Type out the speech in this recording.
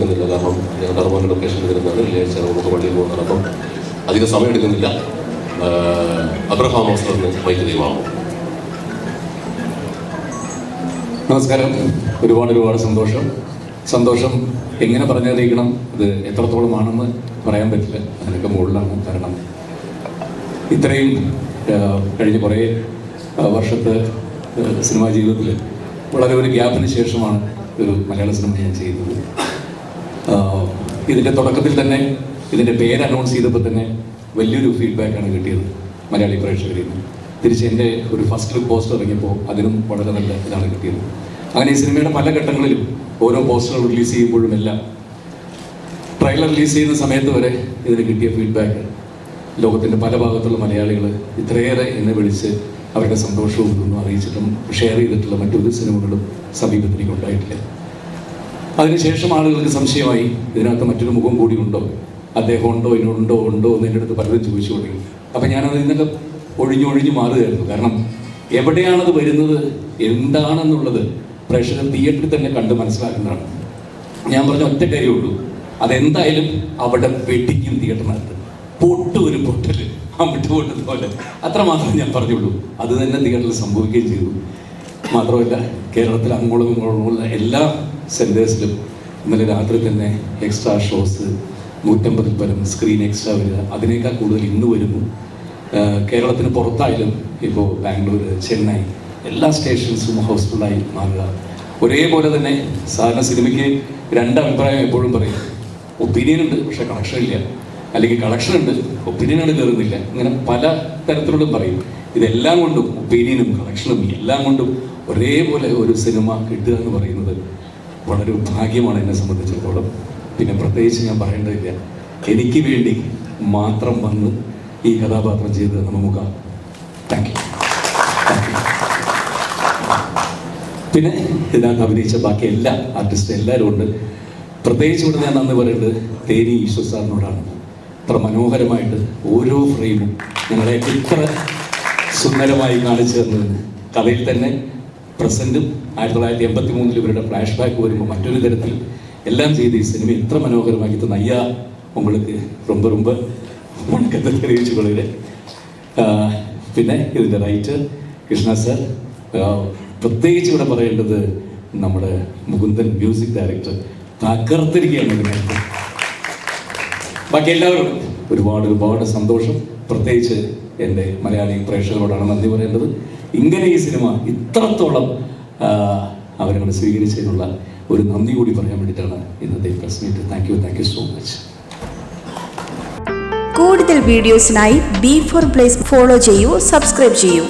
വരുന്നില്ല കാരണം ഞാൻ കർമ്മ ലൊക്കേഷനിൽ വരുന്നത് വെള്ളിയാഴ്ച നമുക്ക് പള്ളിയിൽ പോകുന്നത് അപ്പം അധികം സമയം എടുക്കുന്നില്ല. അബ്രഹാം മാസ്റ്ററിന് മൈക്ക് ദൈവമാകും നമസ്കാരം. ഒരുപാട് ഒരുപാട് സന്തോഷം. സന്തോഷം എങ്ങനെ പറഞ്ഞറിയിക്കണം? ഇത് എത്രത്തോളമാണെന്ന് പറയാൻ പറ്റില്ല. അതിനൊക്കെ മുകളിലാണ് കാരണം. ഇത്രയും കഴിഞ്ഞ കുറേ വർഷത്തെ സിനിമാ ജീവിതത്തിൽ വളരെ ഒരു ഗ്യാപ്പിന് ശേഷമാണ് ഒരു മലയാള സിനിമ ഞാൻ ചെയ്യുന്നത് ഇതിന്റെ തുടക്കത്തിൽ തന്നെ ഇതിന്റെ പേര് അനൗൺസ് ചെയ്തപ്പോൾ തന്നെ വലിയൊരു ഫീഡ്ബാക്കാണ് കിട്ടിയത് മലയാളി പ്രേക്ഷകരിൽ നിന്ന്. തിരിച്ച് എന്റെ ഒരു ഫസ്റ്റ് ലുക്ക് പോസ്റ്റർ ഇറങ്ങിയപ്പോൾ അതിനും വളരെ നല്ല ഇതാണ് കിട്ടിയത്. അങ്ങനെ ഈ സിനിമയുടെ പല ഘട്ടങ്ങളിലും ഓരോ പോസ്റ്റർ റിലീസ് ചെയ്യുമ്പോഴും എല്ലാം ട്രെയിലർ റിലീസ് ചെയ്യുന്ന സമയത്ത് വരെ ഇതിന് കിട്ടിയ ഫീഡ്ബാക്ക് ലോകത്തിന്റെ പല ഭാഗത്തുള്ള മലയാളികൾ ഇത്രയേറെ എന്നെ വിളിച്ച് അവരുടെ സന്തോഷവും ഇതൊന്നും അറിയിച്ചിട്ടും ഷെയർ ചെയ്തിട്ടുള്ള മറ്റൊരു സിനിമകളും സമീപത്തിലേക്ക് ഉണ്ടായിട്ടില്ല. അതിനുശേഷം ആളുകൾക്ക് സംശയമായി ഇതിനകത്ത് മറ്റൊരു മുഖം കൂടി ഉണ്ടോ? അദ്ദേഹം ഉണ്ടോ? ഇതിനുണ്ടോ ഉണ്ടോ? എന്ന് എന്റെ അടുത്ത് പലരും ചോദിച്ചു തുടങ്ങി അപ്പം ഞാനത് ഇന്നലെ ഒഴിഞ്ഞൊഴിഞ്ഞ് മാറുകയായിരുന്നു. കാരണം എവിടെയാണത് വരുന്നത്? എന്താണെന്നുള്ളത് പ്രേക്ഷകർ തിയേറ്ററിൽ തന്നെ കണ്ട് മനസ്സിലാക്കുന്നതാണ്. ഞാൻ പറഞ്ഞ ഒറ്റ കാര്യമുള്ളൂ അതെന്തായാലും അവിടെ വെട്ടിക്കും തിയേറ്ററിനകത്ത്. പൊട്ടു ഒരു അമ്മിട്ട് പൊട്ടുന്ന പോലെ. അത്ര മാത്രമേ ഞാൻ പറഞ്ഞുള്ളൂ. അത് തന്നെ തിയേറ്ററിൽ സംഭവിക്കുകയും ചെയ്തു. മാത്രമല്ല കേരളത്തിൽ അങ്ങോളം ഇങ്ങോളമുള്ള എല്ലാ സെന്റേഴ്സിലും ഇന്നലെ രാത്രി തന്നെ എക്സ്ട്രാ ഷോസ് നൂറ്റമ്പതിൽ പരം സ്ക്രീൻ എക്സ്ട്രാ വരിക. അതിനേക്കാൾ കൂടുതൽ ഇന്ന് വരുന്നു. കേരളത്തിന് പുറത്തായാലും ഇപ്പോൾ ബാംഗ്ലൂർ ചെന്നൈ എല്ലാ സ്റ്റേഷൻസും ഹൗസ്ഫുള്ളായി മാറുക. ഒരേപോലെ തന്നെ സാധാരണ സിനിമയ്ക്ക് രണ്ട് അഭിപ്രായം എപ്പോഴും പറയും. ഒപ്പീനിയൻ ഉണ്ട് പക്ഷേ കളക്ഷൻ ഇല്ല. അല്ലെങ്കിൽ കളക്ഷൻ ഉണ്ട് ഒപ്പീനിയനാണ് കയറുന്നില്ല. ഇങ്ങനെ പല തരത്തിലുള്ള പറയും. ഇതെല്ലാം കൊണ്ടും ഒപ്പീനിയനും കളക്ഷനും എല്ലാം കൊണ്ടും ഒരേപോലെ ഒരു സിനിമ കിട്ടുക എന്ന് പറയുന്നത് വളരെ ഭാഗ്യമാണ് എന്നെ സംബന്ധിച്ചിടത്തോളം. പിന്നെ പ്രത്യേകിച്ച് ഞാൻ പറയേണ്ടതില്ല. എനിക്ക് വേണ്ടി മാത്രം വന്ന് ഈ കഥാപാത്രം ചെയ്ത് നമുക്ക് താങ്ക് യു പിന്നെ ഇതിനകത്ത് അഭിനയിച്ച ബാക്കി എല്ലാ ആർട്ടിസ്റ്റ് എല്ലാവരും ഉണ്ട് പ്രത്യേകിച്ച് ഇവിടെ ഞാൻ നന്ദി പറയുന്നത് തേനി ഈശ്വർ സാറിനോടാണ്. അത്ര മനോഹരമായിട്ട് ഓരോ ഫ്രെയിമും ഞങ്ങളെ ഇത്ര സുന്ദരമായി കാണിച്ചു തന്നതിന്. കഥയിൽ തന്നെ പ്രസന്റും ആയിരത്തി തൊള്ളായിരത്തി എൺപത്തി മൂന്നിൽ ഇവരുടെ ഫ്ലാഷ് ബാക്ക് വരുമ്പോൾ മറ്റൊരു തരത്തിൽ എല്ലാം ചെയ്ത് ഈ സിനിമ ഇത്ര മനോഹരമാക്കി തന്ന അയ്യാ ഉങ്ങൾക്ക് ரொம்ப ரொம்ப വണക്കത്തെ തെളിയിച്ചു കൊള്ളുക പിന്നെ ഇതിന്റെ റൈറ്റർ കൃഷ്ണ സർ പ്രത്യേകിച്ച് ഇവിടെ പറയേണ്ടത് നമ്മുടെ മുകുന്ദൻ മ്യൂസിക് ഡയറക്ടർ തകർത്തിരിക്കുകയാണ് ഇതിനെ. ബാക്കി എല്ലാവരും ഒരുപാട് ഒരുപാട് സന്തോഷം. പ്രത്യേകിച്ച് എന്റെ മലയാളി പ്രേക്ഷകരോടാണ് നന്ദി പറയേണ്ടത്. ഇങ്ങനെ ഈ സിനിമ ഇത്രത്തോളം അവരവിടെ സ്വീകരിച്ചതിനുള്ള ഒരു നന്ദി കൂടി പറയാൻ വേണ്ടിയിട്ടാണ് ഇന്നത്തെ press meet thank you thank you so much കൂടുതൽ വീഡിയോസിനായി ബി ഫോർ പ്ലേസ് ഫോളോ ചെയ്യൂ സബ്സ്ക്രൈബ് ചെയ്യൂ.